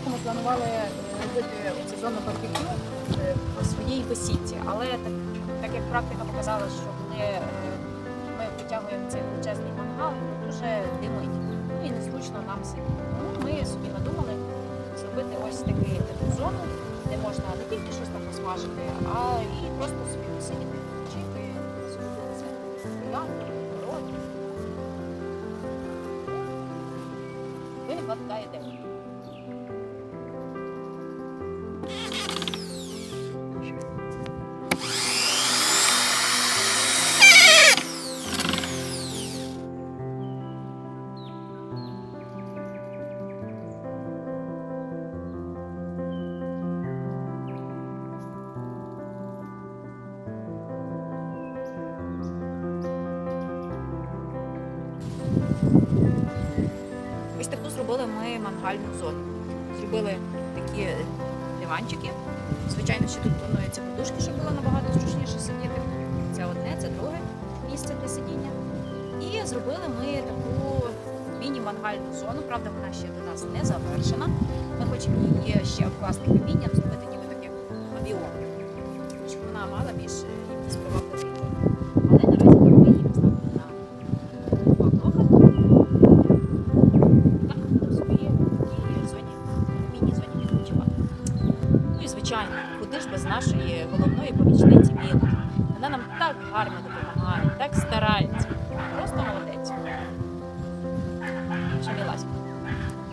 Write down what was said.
Спочатку ми планували е, робити цю зону барбекю е, по своїй бесідці, але так, так як практика показала, що коли е, ми витягуємо цей величезний мангал, дуже димить. Ну і незручно нам сидіти. Тому ми собі надумали зробити ось таку, зону, де можна не тільки щось там посмажити, а і просто собі посидіти, відпочити, зробитися гуляти, городі. Виникла така ідея. Ось таку зробили ми мангальну зону. Зробили такі диванчики. Звичайно, ще тут плануються подушки, щоб було набагато зручніше сидіти. Це одне, це друге місце для сидіння. І зробили ми таку міні-мангальну зону. Правда, вона ще до нас не завершена. Ми хочемо її ще обкласти камінням, зробити звичайно, куди ж без нашої головної помічниці Міли. Вона нам так гарно допомагає, так старається.